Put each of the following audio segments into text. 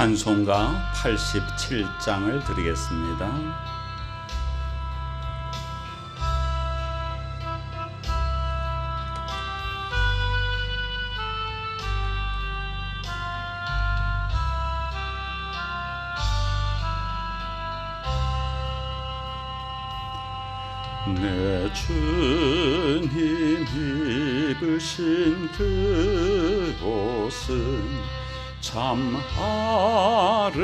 찬송가 87장을 드리겠습니다. 내 주님 입으신 그곳은 참 아름다워라.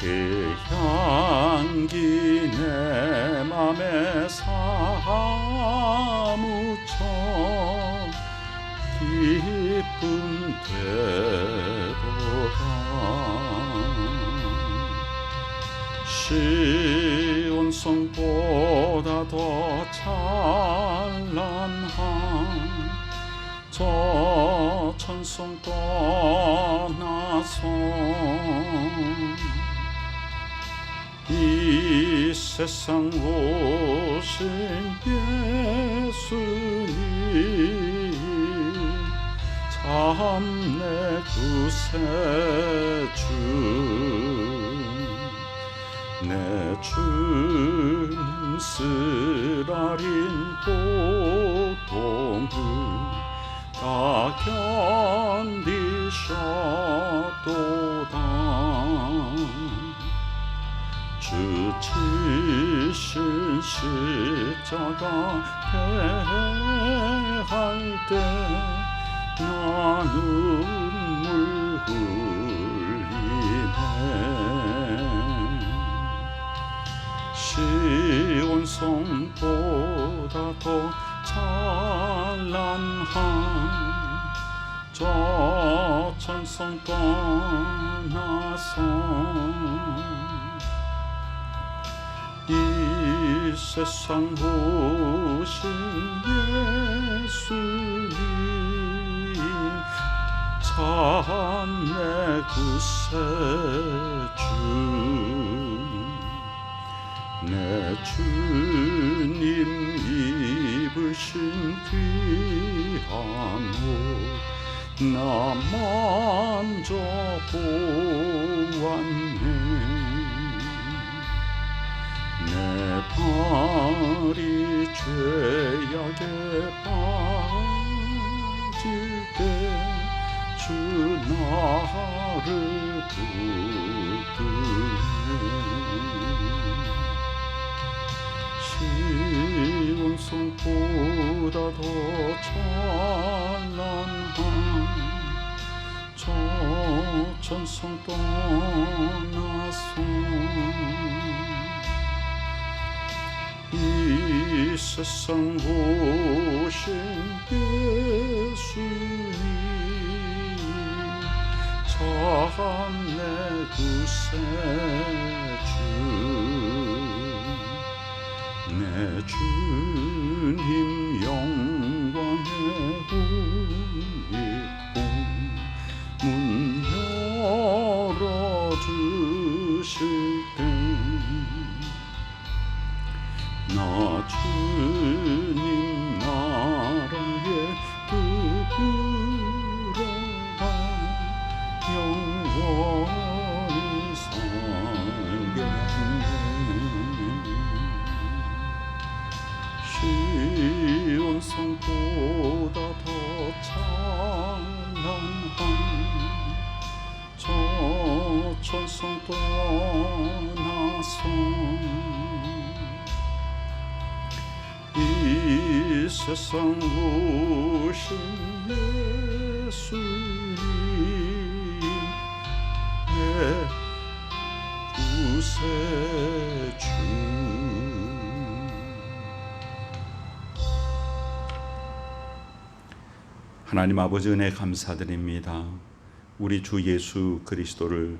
그 향기 내 맘에 사무쳐 기쁨 되도다. 시온성보다 더 찬란한 저 천성 떠나서 이 세상 오신 예수님 참 내 구세주. 내 주님 쓰라린 고통을 다 견디셨도다. 주 치신 십자가 대 천성 떠나서 이 세상 오신 예수님 참 내 구세주 내 주님 입으신 귀한 옷 나 만져 보았네. 내 발이 죄악에 빠질 때 주 나를 붙드네 시온성보다 더 찬란한 저 천성 떠나서 이 세상 오신 예수님 참내 구세주 내 주님 영광의 우리고 문 열어 하나님 아버지 은혜 감사드립니다. 우리 주 예수 그리스도를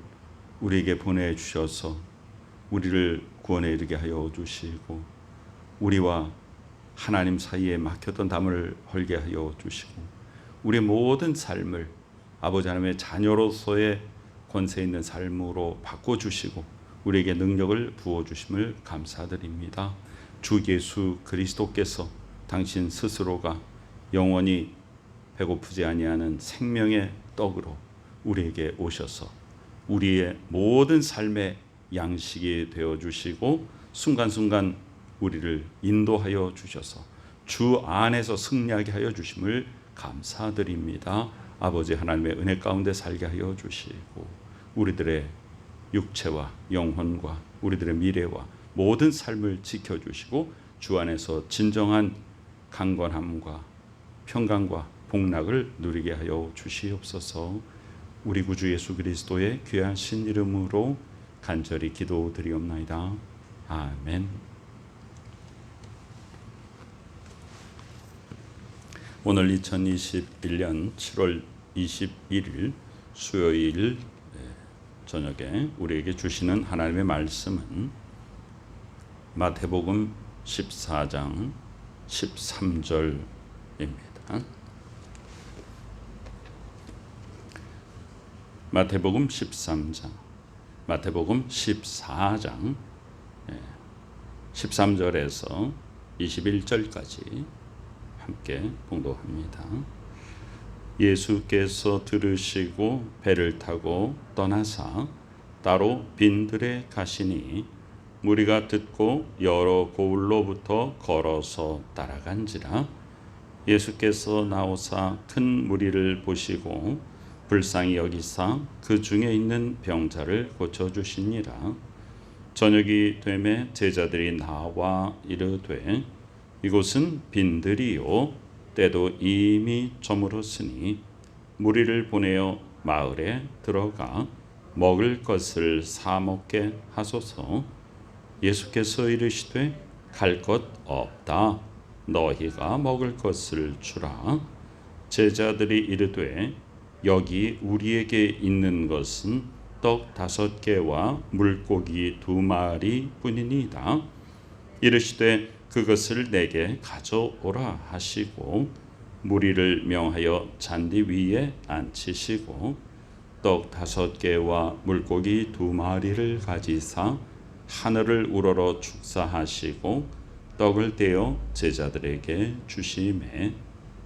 우리에게 보내 주셔서 우리를 구원에 이르게 하여 주시고 우리와 하나님 사이에 막혔던 담을 헐게 하여 주시고 우리의 모든 삶을 아버지 하나님의 자녀로서의 권세 있는 삶으로 바꿔 주시고 우리에게 능력을 부어 주심을 감사드립니다. 주 예수 그리스도께서 당신 스스로가 영원히 배고프지 아니하는 생명의 떡으로 우리에게 오셔서 우리의 모든 삶의 양식이 되어 주시고 순간순간 우리를 인도하여 주셔서 주 안에서 승리하게 하여 주심을 감사드립니다. 아버지 하나님의 은혜 가운데 살게 하여 주시고 우리들의 육체와 영혼과 우리들의 미래와 모든 삶을 지켜 주시고 주 안에서 진정한 강건함과 평강과 복락을 누리게 하여 주시옵소서. 우리 구주 예수 그리스도의 귀하신 이름으로 간절히 기도드리옵나이다. 아멘. 오늘 2021년 7월 21일 수요일 저녁에 우리에게 주시는 하나님의 말씀은 마태복음 14장 13절입니다. 마태복음 13장, 마태복음 14장 13절에서 21절까지 함께 봉독합니다. 예수께서 들으시고 배를 타고 떠나사 따로 빈들에 가시니 무리가 듣고 여러 고을로부터 걸어서 따라간지라 예수께서 나오사 큰 무리를 보시고 불쌍히 여기사 그 중에 있는 병자를 고쳐 주시니라 저녁이 되매 제자들이 나와 이르되 이곳은 빈들이요. 때도 이미 저물었으니 무리를 보내어 마을에 들어가 먹을 것을 사 먹게 하소서. 예수께서 이르시되 갈 것 없다. 너희가 먹을 것을 주라. 제자들이 이르되 여기 우리에게 있는 것은 떡 다섯 개와 물고기 두 마리 뿐이니이다. 이르시되 그것을 내게 가져오라 하시고 무리를 명하여 잔디 위에 앉히시고 떡 다섯 개와 물고기 두 마리를 가지사 하늘을 우러러 축사하시고 떡을 떼어 제자들에게 주심에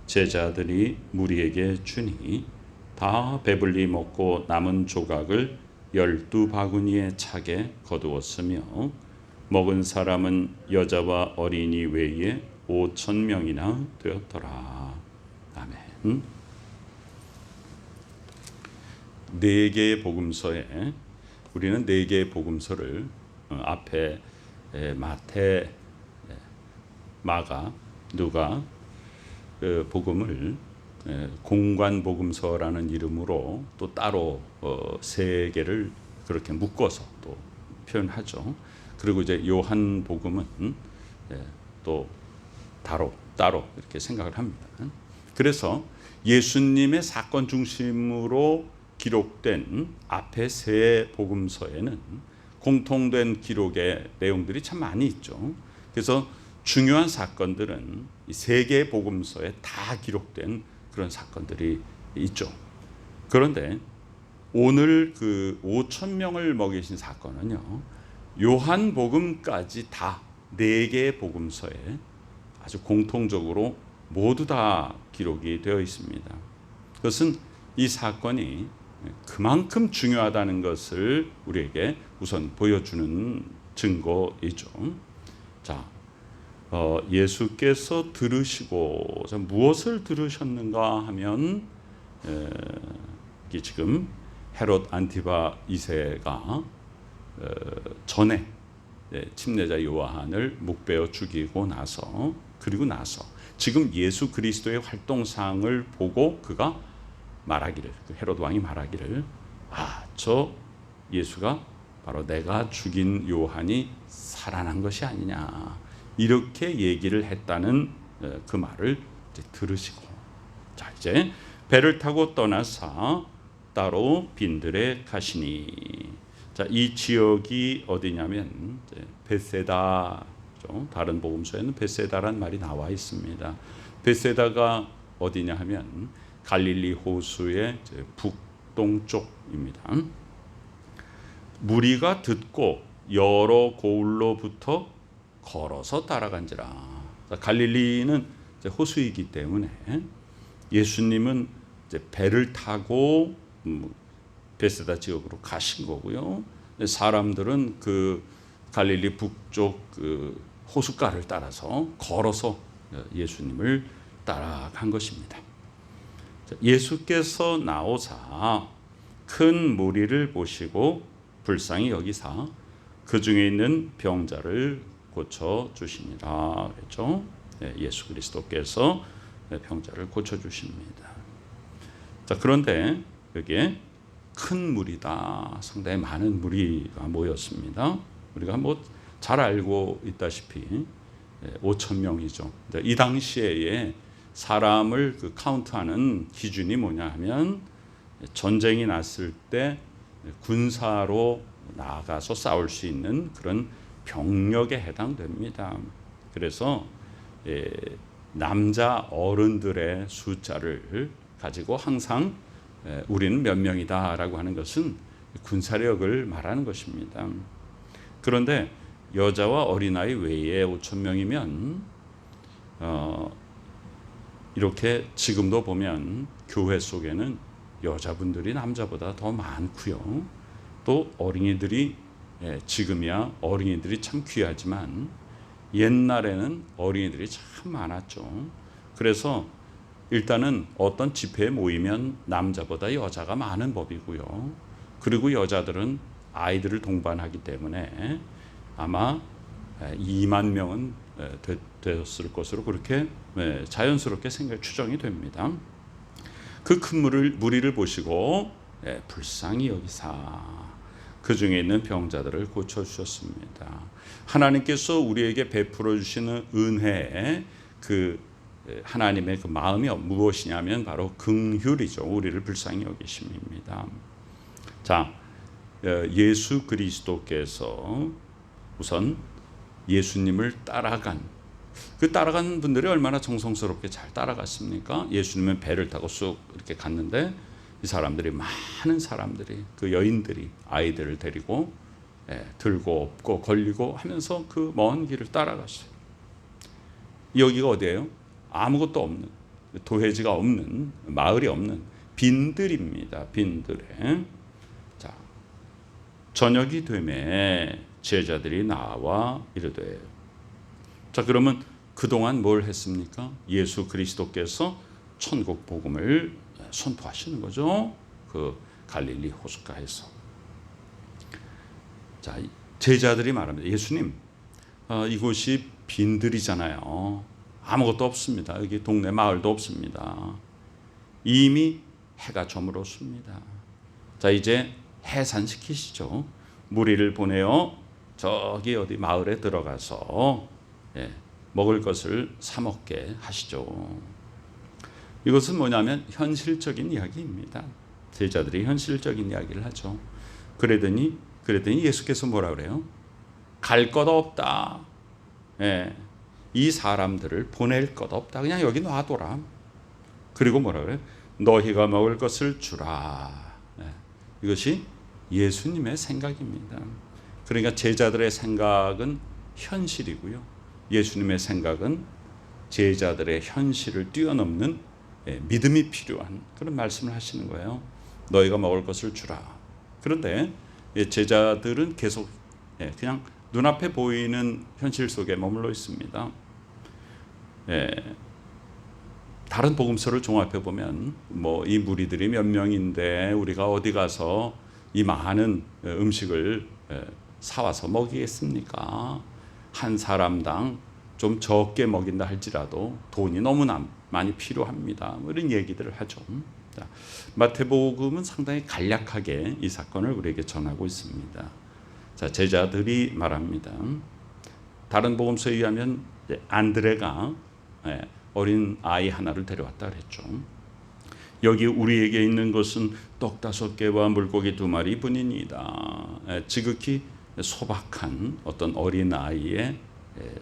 제자들이 무리에게 주니 다 배불리 먹고 남은 조각을 열두 바구니에 차게 거두었으며 먹은 사람은 여자와 어린이 외에 오천 명이나 되었더라. 아멘. 네 개의 복음서에 우리는 네 개의 복음서를 어, 앞에 마태, 마가, 누가 그 복음을 공관 복음서라는 이름으로 또 따로 어, 세 개를 그렇게 묶어서 또 표현하죠. 그리고 이제 요한 복음은 또 따로 따로 이렇게 생각을 합니다. 그래서 예수님의 사건 중심으로 기록된 앞에 세 복음서에는 공통된 기록의 내용들이 참 많이 있죠. 그래서 중요한 사건들은 세 개의 복음서에 다 기록된 그런 사건들이 있죠. 그런데 오늘 그 5천 명을 먹이신 사건은요. 요한복음까지 다 네 개의 복음서에 아주 공통적으로 모두 다 기록이 되어 있습니다. 그것은 이 사건이 그만큼 중요하다는 것을 우리에게 우선 보여주는 증거이죠. 자, 어, 예수께서 들으시고 무엇을 들으셨는가 하면 에, 지금 헤롯 안티바 2세가 어, 전에 예, 침례자 요한을 묵베어 죽이고 나서 그리고 나서 지금 예수 그리스도의 활동상을 보고 그가 말하기를 그 헤롯 왕이 말하기를 아 저 예수가 바로 내가 죽인 요한이 살아난 것이 아니냐. 이렇게 얘기를 했다는 어, 그 말을 들으시고. 자 이제 배를 타고 떠나서 따로 빈들에 가시니 자, 이 지역이 어디냐면 베세다죠. 다른 복음서에는 베세다란 말이 나와 있습니다. 베세다가 어디냐 하면 갈릴리 호수의 북동쪽입니다. 무리가 듣고 여러 고을로부터 걸어서 따라간지라. 갈릴리는 호수이기 때문에 예수님은 배를 타고 음, 베세다 지역으로 가신 거고요. 사람들은 그 갈릴리 북쪽 그 호숫가를 따라서 걸어서 예수님을 따라간 것입니다. 예수께서 나오사 큰 무리를 보시고 불쌍히 여기사 그 중에 있는 병자를 고쳐 주시니라 그랬죠. 예, 예수 그리스도께서 병자를 고쳐 주십니다. 자 그런데 여기에 큰 무리다. 상당히 많은 무리가 모였습니다. 우리가 뭐 잘 알고 있다시피 5천 명이죠. 이 당시에 사람을 그 카운트하는 기준이 뭐냐 하면 전쟁이 났을 때 군사로 나가서 싸울 수 있는 그런 병력에 해당됩니다. 그래서 예, 남자 어른들의 숫자를 가지고 항상 예, 우리는 몇 명이다라고 하는 것은 군사력을 말하는 것입니다. 그런데 여자와 어린아이 외에 5천 명이면 어, 이렇게 지금도 보면 교회 속에는 여자분들이 남자보다 더 많고요. 또 어린이들이 예, 지금이야 어린이들이 참 귀하지만 옛날에는 어린이들이 참 많았죠. 그래서 일단은 어떤 집회에 모이면 남자보다 여자가 많은 법이고요. 그리고 여자들은 아이들을 동반하기 때문에 아마 2만 명은 되었을 것으로 그렇게 자연스럽게 생각 추정이 됩니다. 그 큰 무리를 보시고 불쌍히 여기사 그 중에 있는 병자들을 고쳐 주셨습니다. 하나님께서 우리에게 베풀어 주시는 은혜 그 하나님의 그 마음이 무엇이냐면 바로 긍휼이죠. 우리를 불쌍히 여기심입니다. 자, 예수 그리스도께서 우선 예수님을 따라간 그 따라간 분들이 얼마나 정성스럽게 잘 따라갔습니까? 예수님은 배를 타고 쑥 이렇게 갔는데 이 사람들이 많은 사람들이 그 여인들이 아이들을 데리고 예, 들고 업고 걸리고 하면서 그 먼 길을 따라갔어요. 여기가 어디예요? 아무것도 없는 도회지가 없는 마을이 없는 빈들입니다. 빈들에 자 저녁이 되매 제자들이 나와 이르되 자 그러면 그동안 뭘 했습니까? 예수 그리스도께서 천국 복음을 선포하시는 거죠. 그 갈릴리 호숫가에서. 자, 제자들이 말합니다. 예수님, 어, 이곳이 빈들이잖아요. 아무것도 없습니다. 여기 동네 마을도 없습니다. 이미 해가 저물었습니다. 자, 이제 해산시키시죠. 무리를 보내어 저기 어디 마을에 들어가서 예, 먹을 것을 사 먹게 하시죠. 이것은 뭐냐면 현실적인 이야기입니다. 제자들이 현실적인 이야기를 하죠. 그러더니 그랬더니 예수께서 뭐라 그래요? 갈 것 없다. 예. 이 사람들을 보낼 것 없다. 그냥 여기 놔둬라. 그리고 뭐라 그래? 너희가 먹을 것을 주라. 예. 이것이 예수님의 생각입니다. 그러니까 제자들의 생각은 현실이고요. 예수님의 생각은 제자들의 현실을 뛰어넘는 예, 믿음이 필요한 그런 말씀을 하시는 거예요. 너희가 먹을 것을 주라. 그런데 예, 제자들은 계속 예, 그냥 눈앞에 보이는 현실 속에 머물러 있습니다. 다른 복음서를 종합해 보면 뭐 이 무리들이 몇 명인데 우리가 어디 가서 이 많은 음식을 사와서 먹이겠습니까? 한 사람당 좀 적게 먹인다 할지라도 돈이 너무나 많이 필요합니다. 뭐 이런 얘기들을 하죠. 자, 마태복음은 상당히 간략하게 이 사건을 우리에게 전하고 있습니다. 자, 제자들이 말합니다. 다른 복음서에 의하면 안드레가 예, 어린 아이 하나를 데려왔다 그랬죠. 여기 우리에게 있는 것은 떡 다섯 개와 물고기 두 마리 뿐입니다. 예, 지극히 소박한 어떤 어린 아이의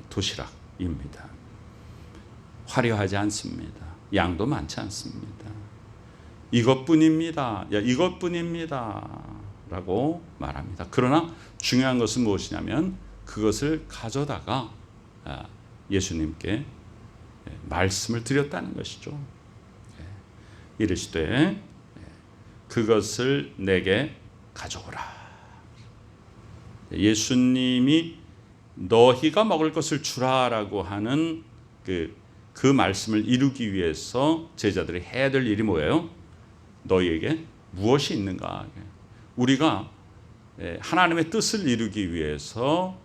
도시락입니다. 화려하지 않습니다. 양도 많지 않습니다. 이것뿐입니다. 야, 이것뿐입니다. 라고 말합니다. 그러나 중요한 것은 무엇이냐면 그것을 가져다가 아, 예수님께 말씀을 드렸다는 것이죠. 이르시되 그것을 내게 가져오라. 예수님이 너희가 먹을 것을 주라라고 하는 그, 그 말씀을 이루기 위해서 제자들이 해야 될 일이 뭐예요? 너희에게 무엇이 있는가? 우리가 예, 하나님의 뜻을 이루기 위해서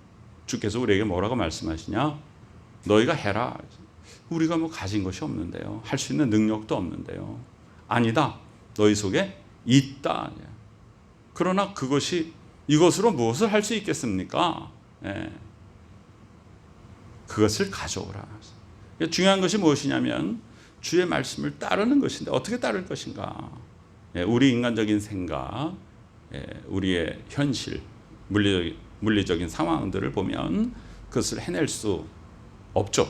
주께서 우리에게 뭐라고 말씀하시냐? 너희가 해라. 우리가 뭐 가진 것이 없는데요. 할 수 있는 능력도 없는데요. 아니다. 너희 속에 있다. 그러나 그것이 이것으로 무엇을 할 수 있겠습니까? 예. 그것을 가져오라. 중요한 것이 무엇이냐면 주의 말씀을 따르는 것인데 어떻게 따를 것인가? 예, 우리 인간적인 생각, 예, 우리의 현실, 물리적, 물리적인 상황들을 보면 그것을 해낼 수 없죠.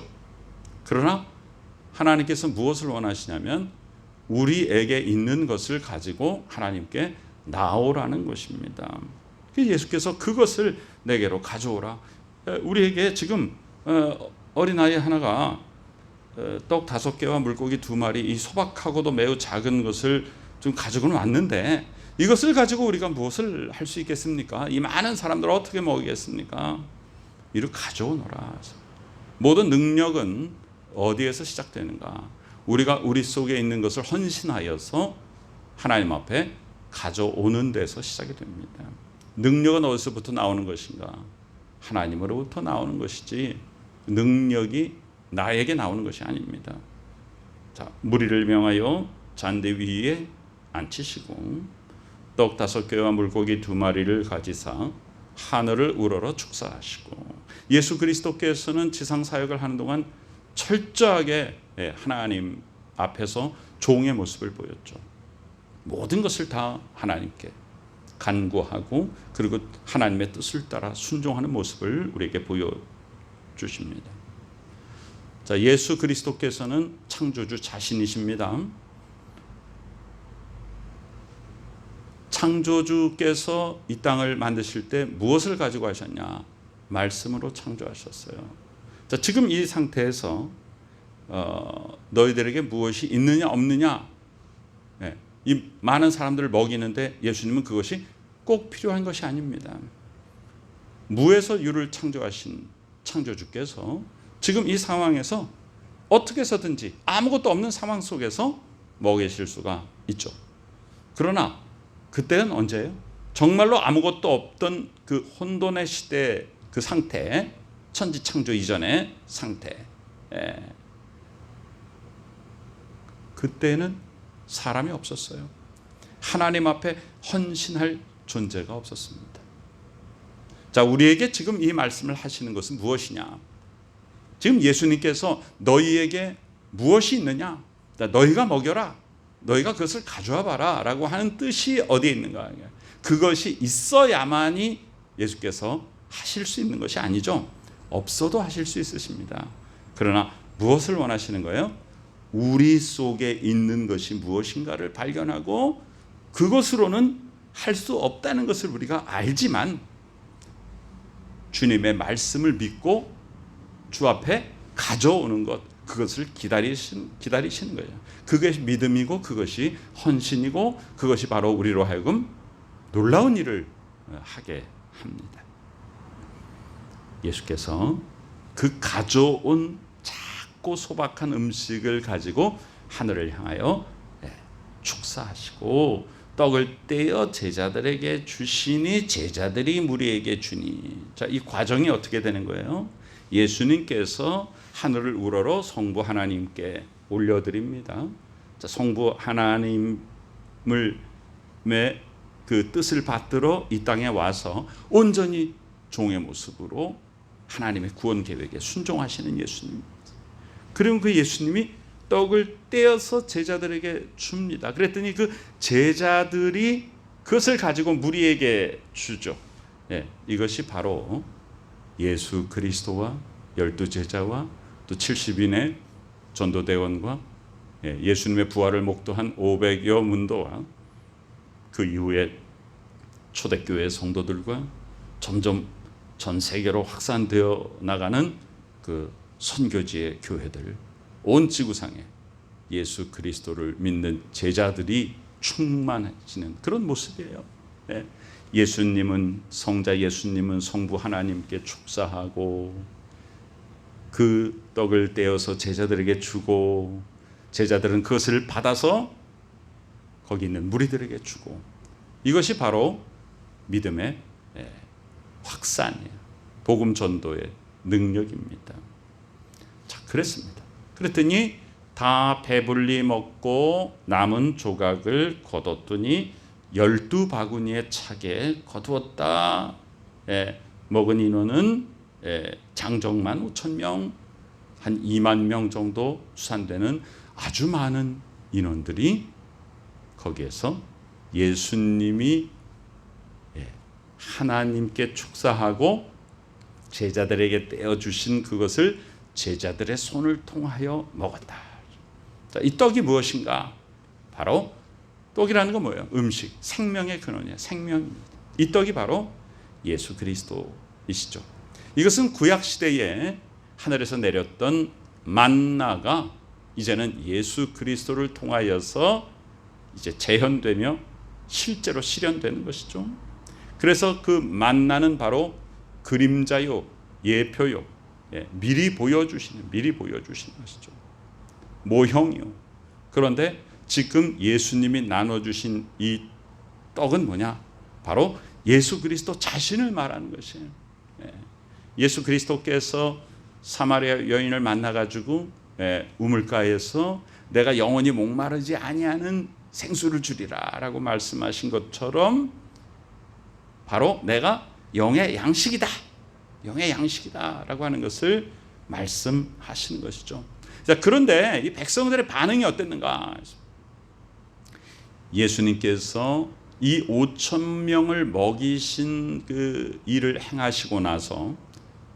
그러나 하나님께서 무엇을 원하시냐면 우리에게 있는 것을 가지고 하나님께 나오라는 것입니다. 예수께서 그것을 내게로 가져오라. 우리에게 지금 어, 어린아이 하나가 어, 떡 다섯 개와 물고기 두 마리 이 소박하고도 매우 작은 것을 좀 가지고는 왔는데 이것을 가지고 우리가 무엇을 할 수 있겠습니까? 이 많은 사람들 어떻게 먹이겠습니까? 이를 가져오너라. 모든 능력은 어디에서 시작되는가? 우리가 우리 속에 있는 것을 헌신하여서 하나님 앞에 가져오는 데서 시작이 됩니다. 능력은 어디서부터 나오는 것인가? 하나님으로부터 나오는 것이지 능력이 나에게 나오는 것이 아닙니다. 자, 무리를 명하여 잔대 위에 앉히시고 떡 다섯 개와 물고기 두 마리를 가지사 하늘을 우러러 축사하시고 예수 그리스도께서는 지상 사역을 하는 동안 철저하게 예, 하나님 앞에서 종의 모습을 보였죠. 모든 것을 다 하나님께 간구하고 그리고 하나님의 뜻을 따라 순종하는 모습을 우리에게 보여 주십니다. 자, 예수 그리스도께서는 창조주 자신이십니다. 창조주께서 이 땅을 만드실 때 무엇을 가지고 하셨냐? 말씀으로 창조하셨어요. 자, 지금 이 상태에서 어, 너희들에게 무엇이 있느냐 없느냐? 네, 이 많은 사람들을 먹이는데 예수님은 그것이 꼭 필요한 것이 아닙니다. 무에서 유를 창조하신 창조주께서 지금 이 상황에서 어떻게 해서든지 아무것도 없는 상황 속에서 먹이실 수가 있죠. 그러나 그때는 언제예요? 정말로 아무것도 없던 그 혼돈의 시대 그 상태, 천지 창조 이전의 상태. 예. 그때는 사람이 없었어요. 하나님 앞에 헌신할 존재가 없었습니다. 자, 우리에게 지금 이 말씀을 하시는 것은 무엇이냐? 지금 예수님께서 너희에게 무엇이 있느냐? 너희가 먹여라. 너희가 그것을 가져와 봐라. 라고 하는 뜻이 어디에 있는가? 그것이 있어야만이 예수께서 하실 수 있는 것이 아니죠. 없어도 하실 수 있으십니다. 그러나 무엇을 원하시는 거예요? 우리 속에 있는 것이 무엇인가를 발견하고 그것으로는 할 수 없다는 것을 우리가 알지만 주님의 말씀을 믿고 주 앞에 가져오는 것 그것을 기다리시는, 기다리시는 거예요. 그것이 믿음이고 그것이 헌신이고 그것이 바로 우리로 하여금 놀라운 일을 하게 합니다. 예수께서 그 가져온 작고 소박한 음식을 가지고 하늘을 향하여 예, 축사하시고 떡을 떼어 제자들에게 주시니 제자들이 무리에게 주니 자 이 과정이 어떻게 되는 거예요? 예수님께서 하늘을 우러러 성부 하나님께 올려드립니다. 자, 성부 하나님을 그 뜻을 받들어 이 땅에 와서 온전히 종의 모습으로 하나님의 구원 계획에 순종하시는 예수님. 그리고 그 예수님이 떡을 떼어서 제자들에게 줍니다. 그랬더니 그 제자들이 그것을 가지고 무리에게 주죠. 예, 이것이 바로 예수 그리스도와 열두 제자와 또 70인의 전도대원과 예, 예수님의 부활을 목도한 500여 문도와 그 이후에 초대교회 성도들과 점점 전 세계로 확산되어 나가는 그 선교지의 교회들 온 지구상에 예수 그리스도를 믿는 제자들이 충만해지는 그런 모습이에요. 예. 예수님은 성자 예수님은 성부 하나님께 축사하고 그 떡을 떼어서 제자들에게 주고 제자들은 그것을 받아서 거기 있는 무리들에게 주고 이것이 바로 믿음의 예, 확산이에요. 복음 전도의 능력입니다. 자, 그랬습니다. 그랬더니 다 배불리 먹고 남은 조각을 거뒀더니 열두 바구니에 차게 거두었다. 예, 먹은 인원은 예, 장정만 5천 명, 한 2만 명 정도 수산되는 아주 많은 인원들이 거기에서 예수님이 예, 하나님께 축사하고 제자들에게 떼어 주신 그것을 제자들의 손을 통하여 먹었다. 자, 이 떡이 무엇인가? 바로 떡이라는 건 뭐예요? 음식, 생명의 근원이에요. 생명입니다. 이 떡이 바로 예수 그리스도이시죠. 이것은 구약 시대에 하늘에서 내렸던 만나가 이제는 예수 그리스도를 통하여서 이제 재현되며 실제로 실현되는 것이죠. 그래서 그 만나는 바로 그림자요, 예표요, 예, 미리 보여주시는 미리 보여주시는 것이죠. 모형이요. 그런데 지금 예수님이 나눠주신 이 떡은 뭐냐? 바로 예수 그리스도 자신을 말하는 것이에요. 예. 예수 그리스도께서 사마리아 여인을 만나가지고 예, 우물가에서 내가 영원히 목마르지 아니하는 생수를 주리라라고 말씀하신 것처럼 바로 내가 영의 양식이다. 영의 양식이다라고 하는 것을 말씀하시는 것이죠. 자, 그런데 이 백성들의 반응이 어땠는가? 예수님께서 이 5천 명을 먹이신 그 일을 행하시고 나서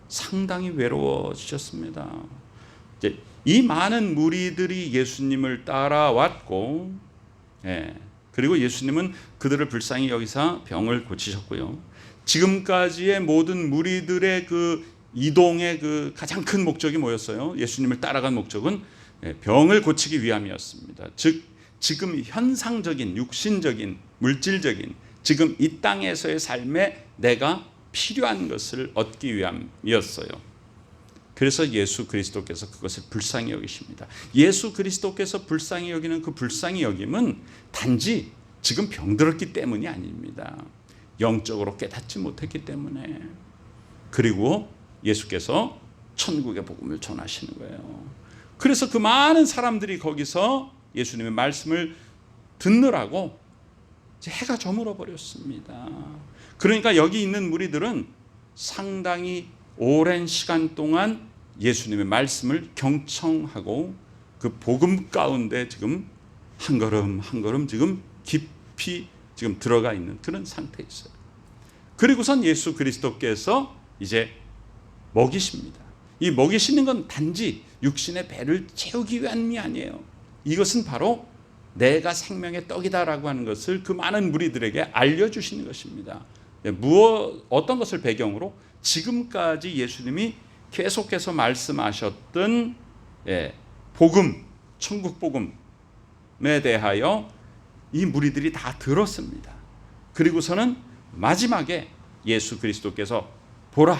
상당히 외로워지셨습니다. 이제 이 많은 무리들이 예수님을 따라왔고, 예, 그리고 예수님은 그들을 불쌍히 여기사 병을 고치셨고요. 지금까지의 모든 무리들의 그 이동의 그 가장 큰 목적이 뭐였어요? 예수님을 따라간 목적은 예, 병을 고치기 위함이었습니다. 즉 지금 현상적인 육신적인 물질적인 지금 이 땅에서의 삶에 내가 필요한 것을 얻기 위함이었어요. 그래서 예수 그리스도께서 그것을 불쌍히 여기십니다. 예수 그리스도께서 불쌍히 여기는 그 불쌍히 여김은 단지 지금 병들었기 때문이 아닙니다. 영적으로 깨닫지 못했기 때문에 그리고 예수께서 천국의 복음을 전하시는 거예요. 그래서 그 많은 사람들이 거기서 예수님의 말씀을 듣느라고 해가 저물어 버렸습니다. 그러니까 여기 있는 무리들은 상당히 오랜 시간 동안 예수님의 말씀을 경청하고 그 복음 가운데 지금 한 걸음 한 걸음 지금 깊이 지금 들어가 있는 그런 상태에 있어요. 그리고선 예수 그리스도께서 이제 먹이십니다. 이 먹이시는 건 단지 육신의 배를 채우기 위함이 아니에요. 이것은 바로 내가 생명의 떡이다라고 하는 것을 그 많은 무리들에게 알려주시는 것입니다. 예, 무엇 어떤 것을 배경으로 지금까지 예수님이 계속해서 말씀하셨던 예, 복음, 천국 복음에 대하여 이 무리들이 다 들었습니다. 그리고서는 마지막에 예수 그리스도께서 보라,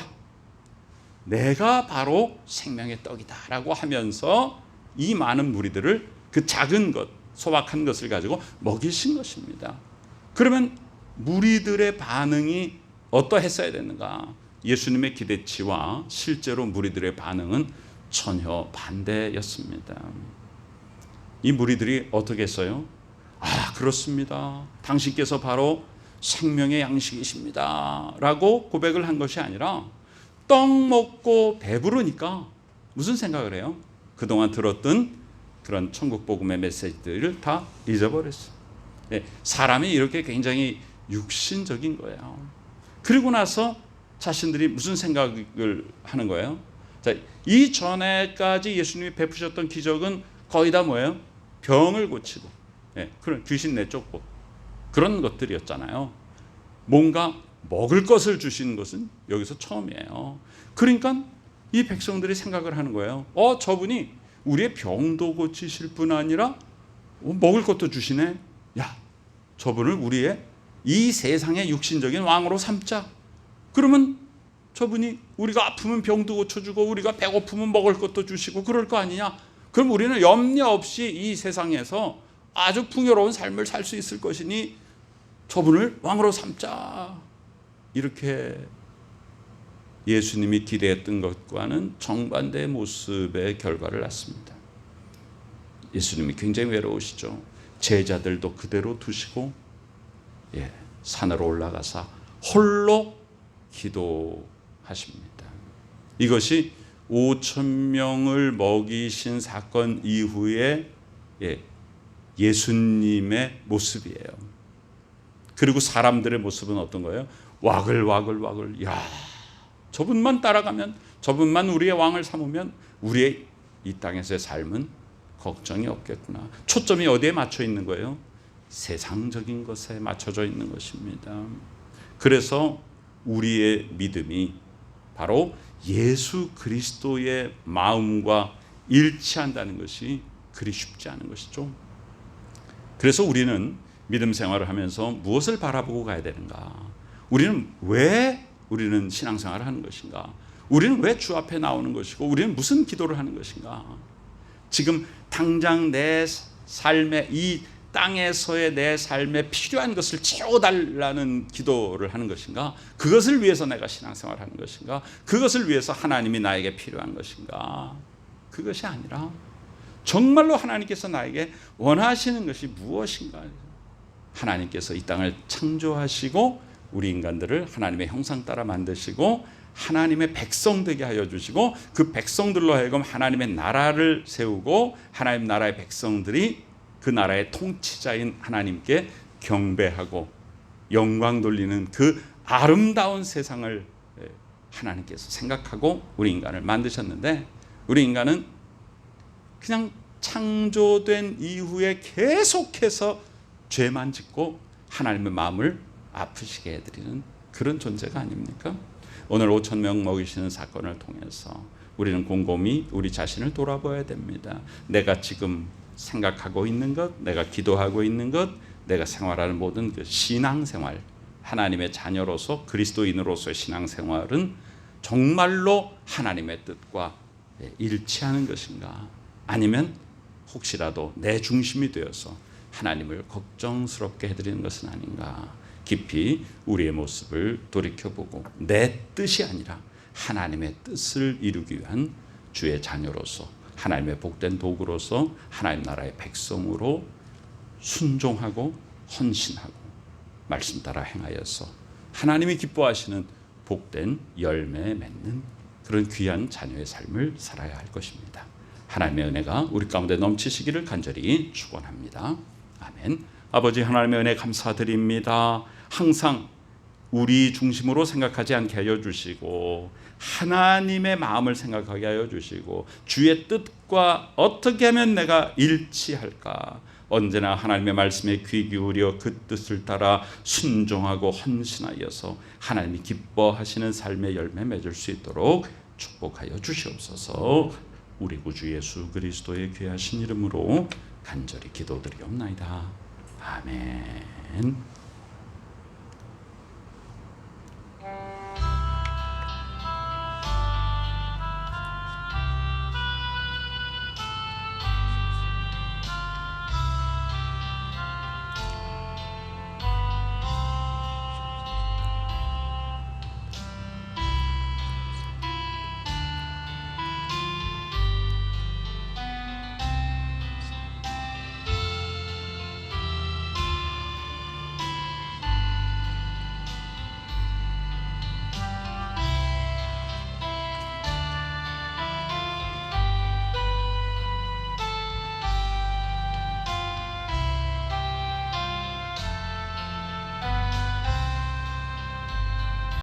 내가 바로 생명의 떡이다라고 하면서 이 많은 무리들을 그 작은 것, 소박한 것을 가지고 먹이신 것입니다. 그러면 무리들의 반응이 어떠했어야 되는가? 예수님의 기대치와 실제로 무리들의 반응은 전혀 반대였습니다. 이 무리들이 어떻게 했어요? 아, 그렇습니다. 당신께서 바로 생명의 양식이십니다. 라고 고백을 한 것이 아니라 떡 먹고 배부르니까 무슨 생각을 해요? 그동안 들었던 그런 천국 복음의 메시지들을 다 잊어버렸어요. 네, 사람이 이렇게 굉장히 육신적인 거예요. 그리고 나서 자신들이 무슨 생각을 하는 거예요? 자, 이 전에까지 예수님이 베푸셨던 기적은 거의 다 뭐예요? 병을 고치고, 네, 그런 귀신 내쫓고 그런 것들이었잖아요. 뭔가 먹을 것을 주신 것은 여기서 처음이에요. 그러니까 이 백성들이 생각을 하는 거예요. 어, 저분이 우리의 병도 고치실 뿐 아니라 어, 먹을 것도 주시네. 야, 저분을 우리의 이 세상의 육신적인 왕으로 삼자. 그러면 저분이 우리가 아프면 병도 고쳐주고 우리가 배고프면 먹을 것도 주시고 그럴 거 아니냐? 그럼 우리는 염려 없이 이 세상에서 아주 풍요로운 삶을 살 수 있을 것이니 저분을 왕으로 삼자. 이렇게 예수님이 기대했던 것과는 정반대의 모습의 결과를 낳습니다. 예수님이 굉장히 외로우시죠. 제자들도 그대로 두시고 예, 산으로 올라가사 홀로 기도하십니다. 이것이 5천 명을 먹이신 사건 이후에 예, 예수님의 모습이에요. 그리고 사람들의 모습은 어떤 거예요? 와글와글 와글. 야, 저분만 따라가면 저분만 우리의 왕을 삼으면 우리의 이 땅에서의 삶은 걱정이 없겠구나. 초점이 어디에 맞춰 있는 거예요? 세상적인 것에 맞춰져 있는 것입니다. 그래서 우리의 믿음이 바로 예수 그리스도의 마음과 일치한다는 것이 그리 쉽지 않은 것이죠. 그래서 우리는 믿음 생활을 하면서 무엇을 바라보고 가야 되는가? 우리는 왜 우리는 신앙생활을 하는 것인가? 우리는 왜 주 앞에 나오는 것이고 우리는 무슨 기도를 하는 것인가? 지금 당장 내 삶의 이 땅에서의 내 삶에 필요한 것을 채워달라는 기도를 하는 것인가? 그것을 위해서 내가 신앙생활을 하는 것인가? 그것을 위해서 하나님이 나에게 필요한 것인가? 그것이 아니라 정말로 하나님께서 나에게 원하시는 것이 무엇인가? 하나님께서 이 땅을 창조하시고 우리 인간들을 하나님의 형상 따라 만드시고 하나님의 백성 되게 하여 주시고 그 백성들로 하여금 하나님의 나라를 세우고 하나님 나라의 백성들이 그 나라의 통치자인 하나님께 경배하고 영광 돌리는 그 아름다운 세상을 하나님께서 생각하고 우리 인간을 만드셨는데 우리 인간은 그냥 창조된 이후에 계속해서 죄만 짓고 하나님의 마음을 아프시게 해드리는 그런 존재가 아닙니까? 오늘 5천 명 먹이시는 사건을 통해서 우리는 곰곰이 우리 자신을 돌아봐야 됩니다. 내가 지금 생각하고 있는 것, 내가 기도하고 있는 것, 내가 생활하는 모든 그 신앙생활, 하나님의 자녀로서 그리스도인으로서의 신앙생활은 정말로 하나님의 뜻과 일치하는 것인가? 아니면 혹시라도 내 중심이 되어서 하나님을 걱정스럽게 해드리는 것은 아닌가? 깊이 우리의 모습을 돌이켜보고 내 뜻이 아니라 하나님의 뜻을 이루기 위한 주의 자녀로서 하나님의 복된 도구로서 하나님 나라의 백성으로 순종하고 헌신하고 말씀 따라 행하여서 하나님이 기뻐하시는 복된 열매 맺는 그런 귀한 자녀의 삶을 살아야 할 것입니다. 하나님의 은혜가 우리 가운데 넘치시기를 간절히 축원합니다. 아멘. 아버지 하나님의 은혜 감사드립니다. 항상 우리 중심으로 생각하지 않게 하여 주시고 하나님의 마음을 생각하게 하여 주시고 주의 뜻과 어떻게 하면 내가 일치할까 언제나 하나님의 말씀에 귀 기울여 그 뜻을 따라 순종하고 헌신하여서 하나님이 기뻐하시는 삶의 열매 맺을 수 있도록 축복하여 주시옵소서. 우리 구주 예수 그리스도의 귀하신 이름으로 간절히 기도드리옵나이다. 아멘.